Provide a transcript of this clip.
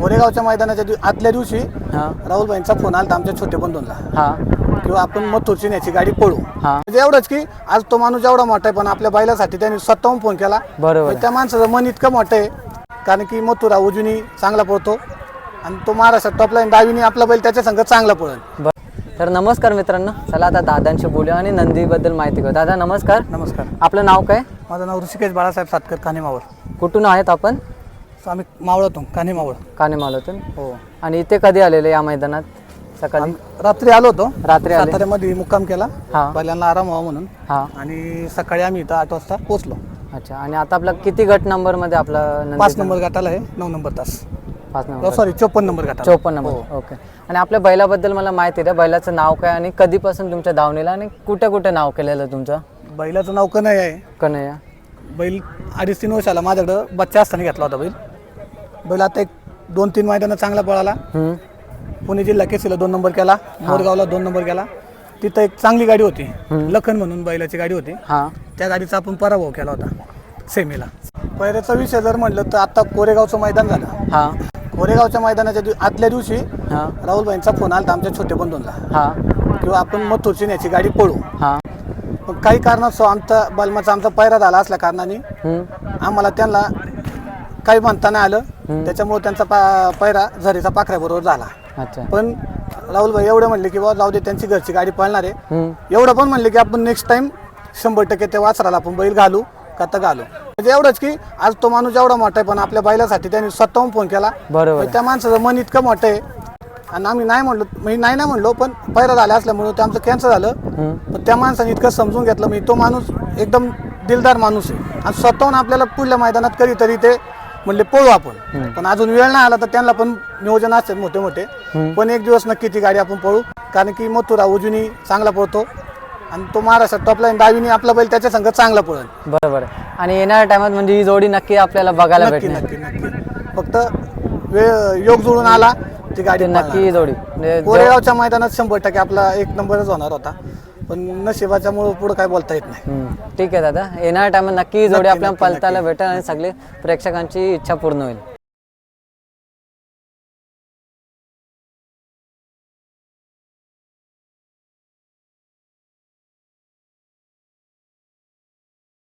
कोरेगावच्या मैदानाच्या दिव- आदल्या दिवशी हा. राहुलबाईंचा फोन आला आमच्या छोट्या बंधूंना. हा. किंवा आपण मथुरची न्याची गाडी पळू. हा. म्हणजे एवढंच की आज तो माणूस एवढा मोठा आहे पण आपल्या बैलासाठी त्यांनी स्वतःहून फोन केला. बरोबर. त्या माणसाचं मन इतकं मोठं आहे कारण की मथुरा उजूनी चांगला पळतो. आणि तो महाराष्ट्रात टॉपला डावीनी आपला बैल त्याच्या संघ चांगला पळेल. बर. तर नमस्कार मित्रांनो. चला आता दादांशी बोलूया आणि नंदीबद्दल माहिती घेऊ दादा नमस्कार. नमस्कार. आपलं नाव काय? माझं नाव ऋषिकेश बाळासाहेब सातकर कानेमावळ कुठून आहेत आपण? आम्ही मावळातून कानेमावळ कानेमालातून हो. आणि इथे कधी आलेले या मैदानात? सकाळी? आम्ही रात्री आलो होतो. रात्री आले. साताऱ्यामध्ये मुक्काम केला. हा. बैलांना आराम व्हावा म्हणून. हा. आणि सकाळी आम्ही इथं आठ वाजता पोहोचलो. अच्छा. आणि आता आपला किती गट नंबरमध्ये आपला नंदी पाच नंबर गटाला आहे नऊ नंबर तास. पाच नंबर सॉरी चोपन्न नंबर गटाला. चौपन्न नंबर. ओके. आणि आपल्या बैलाबद्दल मला माहिती द्या. बैलाचं नाव काय आणि कधीपासून तुमच्या धावणीला आणि कुठे कुठे नाव केलेलं आहे तुमचं? बैलाचं नाव कन्हैया आहे. कन्हैया. बैल अडीच तीन वर्षाला माझ्याकडं बच्चा असताना घेतला होता बैल. बैल आता एक दोन तीन मैदानं चांगला पळाला. हम्म. पुणे जिल्हा केसीला दोन नंबर केला मोरगावला दोन नंबर केला. तिथं एक चांगली गाडी होती लखन म्हणून बैलाची गाडी होती. हा. त्या गाडीचा आपण पराभव केला होता सेमीला. पहिल्याचा विषय जर म्हटलं तर आता कोरेगावचं मैदान झालं. हा. कोरेगावच्या मैदानाच्या दिव- आदल्या दिवशी हा. राहुलबाईंचा फोन आला आमच्या छोट्या बंधूंना. हा. किंवा आपण मथुरची न्याची गाडी पळू. हा. पण काही कारणास्तव आमचा बलमाचा आमचा पैरा झाला असल्या कारणाने हम्म. आम्हाला त्यांना काही म्हणता नाही आलं. त्याच्यामुळे त्यांचा पा पैरा झरीचा पाखऱ्याबरोबर झाला. अच्छा. पण राहुलभाई एवढे म्हणले की बाबा जाऊ दे त्यांची घरची गाडी पळणार आहे. एवढं पण म्हणले की आपण नेक्स्ट टाइम शंभर टक्के त्या वासराला आपण बैल घालू का तर घालू. म्हणजे एवढंच की आज तो माणूस एवढा मोठा आहे पण आपल्या बैलासाठी त्यांनी स्वतःहून फोन केला. बरोबर. त्या माणसाचं मन इतकं मोठं आहे. आणि आम्ही नाही म्हणलो म्हणजे नाही नाही म्हणलो पण पैरा झाला असल्यामुळे ते आमचं कॅन्सल झालं. पण त्या माणसाने इतकं समजून घेतलं म्हणजे तो माणूस एकदम दिलदार माणूस आहे. आणि स्वतःहून आपल्याला पुढल्या मैदानात कधीतरी ते म्हणले पळू आपण. पण अजून वेळ नाही आला तर त्यांना पण नियोजन असतात मोठे मोठे. पण एक दिवस नक्की ती गाडी आपण पळू. कारण की मथुरा उजूनी चांगला पळतो. आणि तो महाराष्ट्रात टॉपला डावीनी आपला बैल त्याच्या संघ चांगला पळेल. बरोबर आणि येणाऱ्या टायमात म्हणजे ही जोडी नक्की आपल्याला बघायला नक्की नक्की नक्की. फक्त वेळ योग जुळून आला. ती गाडी नक्की ही जोडी. म्हणजे कोरेगावच्या मैदानात शंभर टक्के आपला एक नंबरच होणार होता. पण नशिबाच्या मुळे पुढे काय बोलता येत नाही. हम्म. ठीक आहे दादा. येणाऱ्या टायमात नक्की ही जोडी नक्की, आपल्याला नक्की, पलतायला भेटेल आणि सगळे प्रेक्षकांची इच्छा पूर्ण होईल.